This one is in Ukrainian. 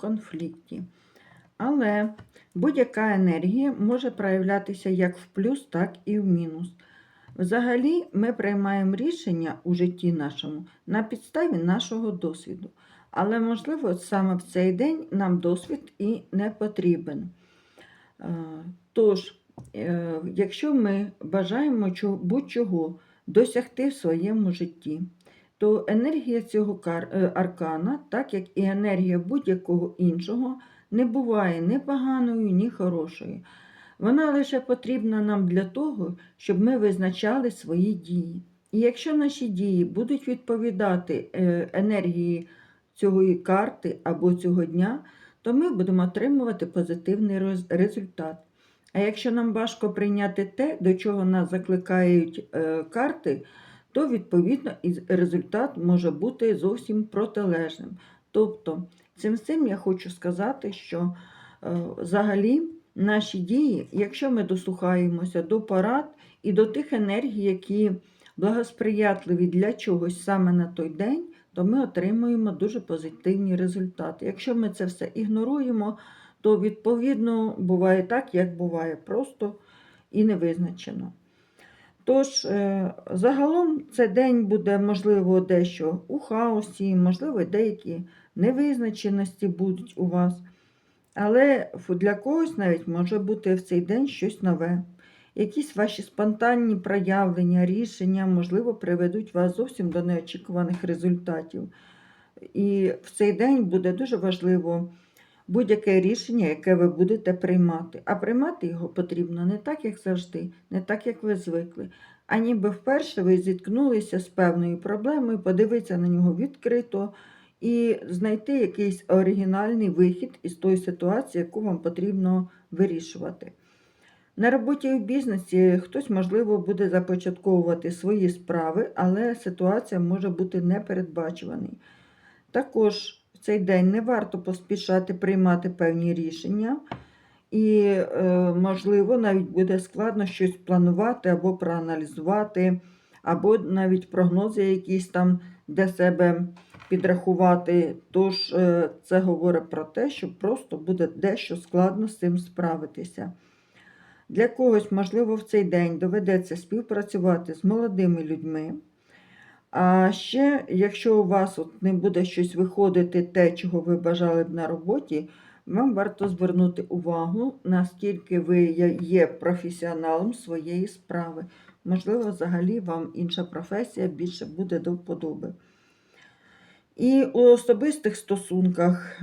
конфлікті. Але будь-яка енергія може проявлятися як в плюс, так і в мінус. Взагалі, ми приймаємо рішення у житті нашому на підставі нашого досвіду. Але, можливо, саме в цей день нам досвід і не потрібен. Е, Тож, е, якщо ми бажаємо чо- будь-чого досягти в своєму житті, то енергія цього е, аркана, так як і енергія будь-якого іншого, не буває ні поганою, ні хорошою. Вона лише потрібна нам для того, щоб ми визначали свої дії. І якщо наші дії будуть відповідати е, енергії цієї карти або цього дня, то ми будемо отримувати позитивний результат. А якщо нам важко прийняти те, до чого нас закликають е, карти, то відповідно і результат може бути зовсім протилежним. Тобто, цим всім я хочу сказати, що е, взагалі наші дії, якщо ми дослухаємося до порад і до тих енергій, які благосприятливі для чогось саме на той день, то ми отримуємо дуже позитивні результати. Якщо ми це все ігноруємо, то відповідно буває так, як буває, просто і невизначено. Тож, е, загалом цей день буде, можливо, дещо у хаосі, можливо, деякі невизначеності будуть у вас. Але для когось навіть може бути в цей день щось нове. Якісь ваші спонтанні проявлення, рішення, можливо, приведуть вас зовсім до неочікуваних результатів. І в цей день буде дуже важливо будь-яке рішення, яке ви будете приймати. А приймати його потрібно не так, як завжди, не так, як ви звикли. А ніби вперше ви зіткнулися з певною проблемою, подивитися на нього відкрито і знайти якийсь оригінальний вихід із тої ситуації, яку вам потрібно вирішувати. На роботі і в бізнесі хтось, можливо, буде започатковувати свої справи, але ситуація може бути непередбачуваний. Також цей день не варто поспішати приймати певні рішення, і, е, можливо, навіть буде складно щось планувати або проаналізувати, або навіть прогнози якісь там для себе підрахувати. Тож е, це говорить про те, що просто буде дещо складно з цим справитися. Для когось, можливо, в цей день доведеться співпрацювати з молодими людьми. А ще, якщо у вас от не буде щось виходити, те, чого ви бажали б на роботі, вам варто звернути увагу, наскільки ви є- професіоналом своєї справи. Можливо, взагалі вам інша професія більше буде до вподоби. І у особистих стосунках